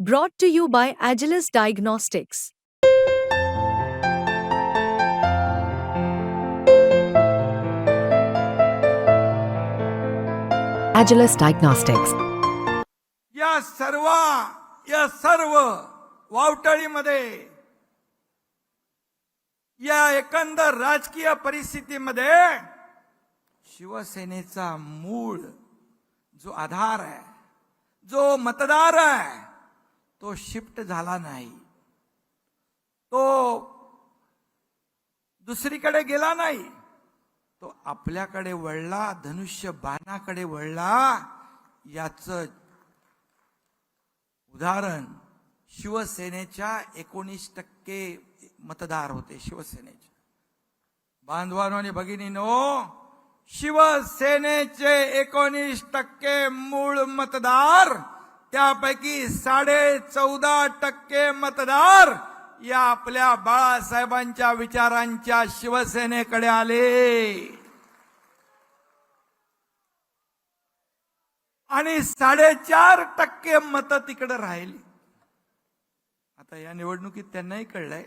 Brought to you by Agilus Diagnostics. Agilus Diagnostics. या सर्व या सर्व वावटळीमध्ये या एकंदर राजकीय परिस्थितीमध्ये शिवसेनेचा मूळ जो आधार आहे जो मतदार आहे तो शिफ्ट झाला नाही. तो दुसरीकडे गेला नाही. तो आपल्याकडे वळला धनुष्य बाणाकडे वळला. याच उदाहरण शिवसेनेच्या एकोणीस टक्के मतदार होते शिवसेनेचे. बांधवानो आणि भगिनीनो शिवसेनेचे एकोणीस टक्के मूळ मतदार त्यापैकी साडे चौदा टक्के मतदार या आपल्या बाळासाहेबांच्या विचारांच्या शिवसेनेकडे आले. आणि साडेचार टक्के मतं तिकडे राहिली. आता या निवडणुकीत त्यांनाही कळलंय.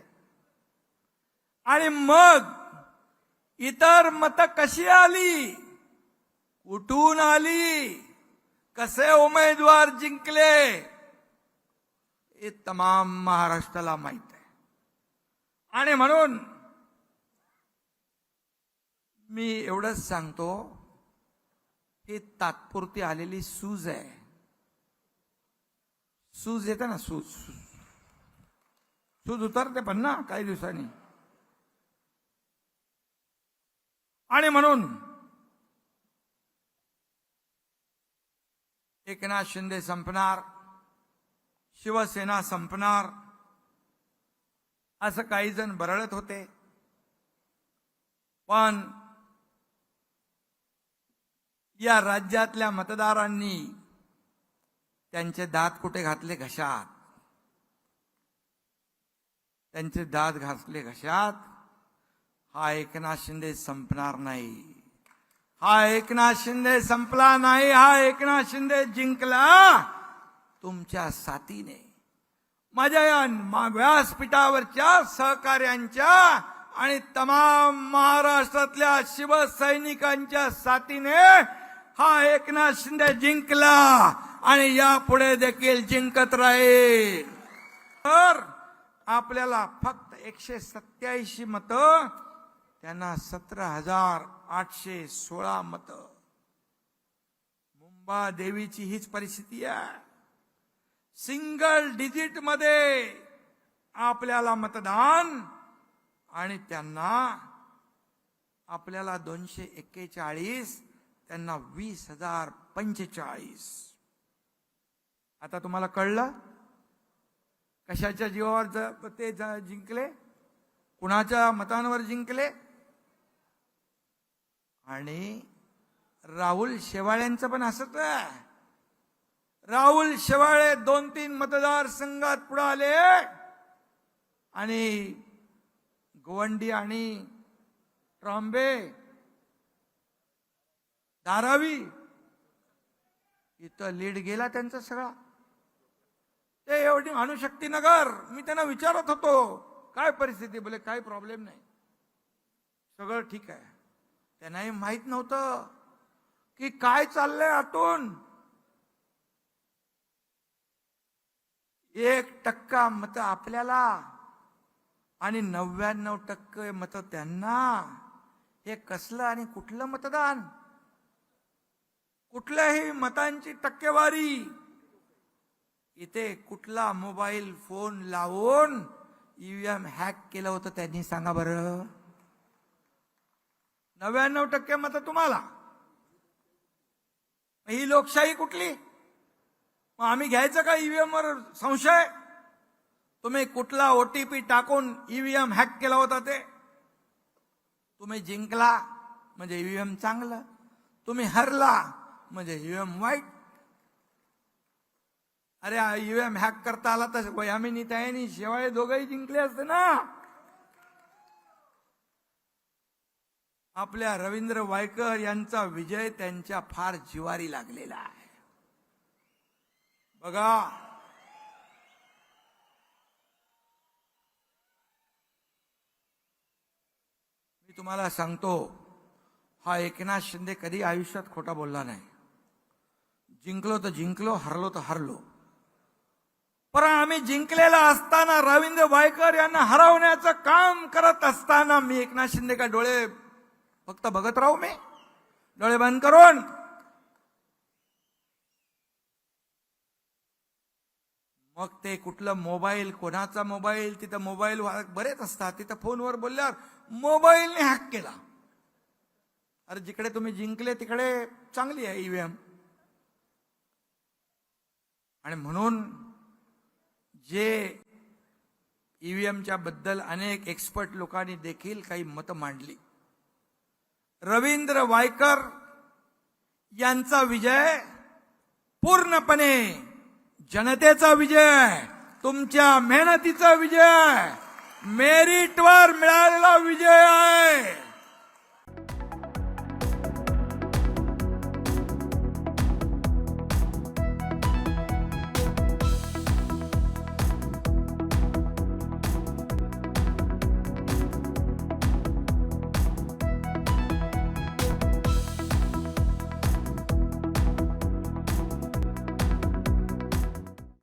आणि मग इतर मतं कशी आली? कुठून आली? कसे उमेदवार जिंकले हे तमाम महाराष्ट्राला माहीत आहे. आणि म्हणून मी एवढंच सांगतो ही तात्पुरती आलेली सूज आहे. सूज येते ना सूज. सूज उतरते पण ना काही दिवसांनी. आणि म्हणून एकनाथ शिंदे संपणार शिवसेना संपणार असं काही जण बरळत होते. पण या राज्यातल्या मतदारांनी त्यांचे दात कुठे घातले घशात? त्यांचे दात घातले घशात? हा एकनाथ शिंदे संपणार नाही. हा एकनाथ शिंदे संपला नाही हा एकनाथ शिंदे जिंकला. तुमच्या साथीने माझ्या या व्यासपीठावरच्या सहकार्यांच्या आणि तमाम महाराष्ट्रातल्या शिवसैनिकांच्या साथीने हा एकनाथ शिंदे जिंकला आणि यापुढे देखील जिंकत राहील. तर आपल्याला फक्त एकशे सत्याऐंशी मतं त्यांना सतरा हजार आठशे सोळा मत. मुंबा देवीची हीच परिस्थिती आहे. सिंगल डिजिटमध्ये आपल्याला मतदान आणि त्यांना आपल्याला दोनशे एक्केचाळीस त्यांना वीस हजार पंचेचाळीस. आता तुम्हाला कळलं? कशाच्या जीवावर ज- ते जिंकले? कुणाच्या मतांवर जिंकले? आणि राहुल शेवाळ्यांचं पण असत आहे. राहुल शेवाळे दोन तीन मतदारसंघात पुढे आले. आणि गोवंडी आणि ट्रॉम्बे धारावी इथं लीड गेला त्यांचा सगळा. ते एवढी अणुशक्ती नगर मी त्यांना विचारत होतो काय परिस्थिती? बोले काय प्रॉब्लेम नाही. सगळं ठीक आहे. त्यांनाही माहीत नव्हतं की काय चाललंय आतून. एक टक्का मत आपल्याला आणि नव्याण्णव टक्के मत त्यांना. हे कसलं आणि कुठलं मतदान? कुठल्याही मतांची टक्केवारी. इथे कुठला मोबाईल फोन लावून ईव्हीएम हॅक केलं होतं त्यांनी सांगा बरं. नव्याण्णव टक्के मत तुम्हाला. ही लोकशाही कुठली? मग आम्ही घ्यायचं का ईव्हीएम वर संशय? तुम्ही कुठला ओटीपी टाकून ईव्हीएम हॅक केला होता ते? तुम्ही जिंकला म्हणजे ईव्हीएम चांगलं. तुम्ही हरला म्हणजे ईव्हीएम वाईट. अरे ईव्हीएम हॅक करता आला तर वयामिनी त्यानी शिवाय दोघंही जिंकले असते ना? आपल्या रवींद्र वायकर यांचा विजय त्यांच्या फार जिवारी लागलेला आहे. बघा. मी तुम्हाला सांगतो हा एकनाथ शिंदे कधी आयुष्यात खोटा बोलला नाही. जिंकलो तर जिंकलो हरलो तर हरलो. पर आम्ही जिंकलेला असताना रवींद्र वायकर यांना हरवण्याचं काम करत असताना मी एकनाथ शिंदे का डोळे फक्त बघत राहू मी. डोळे बंद करून. मग ते कुठलं मोबाईल कोणाचा मोबाईल? तिथं मोबाईल बरेच असतात. तिथं फोनवर बोलल्यावर मोबाईलने हॅक केला. अरे जिकडे तुम्ही जिंकले तिकडे चांगली आहे ईव्हीएम आणि म्हणून जे ईव्हीएमच्या बद्दल अनेक एक्सपर्ट लोकांनी देखील काही मतं मांडली. रवींद्र वायकर यांचा विजय पूर्णपणे जनतेचा विजय तुमच्या मेहनतीचा विजय मेरिटवर मिळालेला विजय आहे.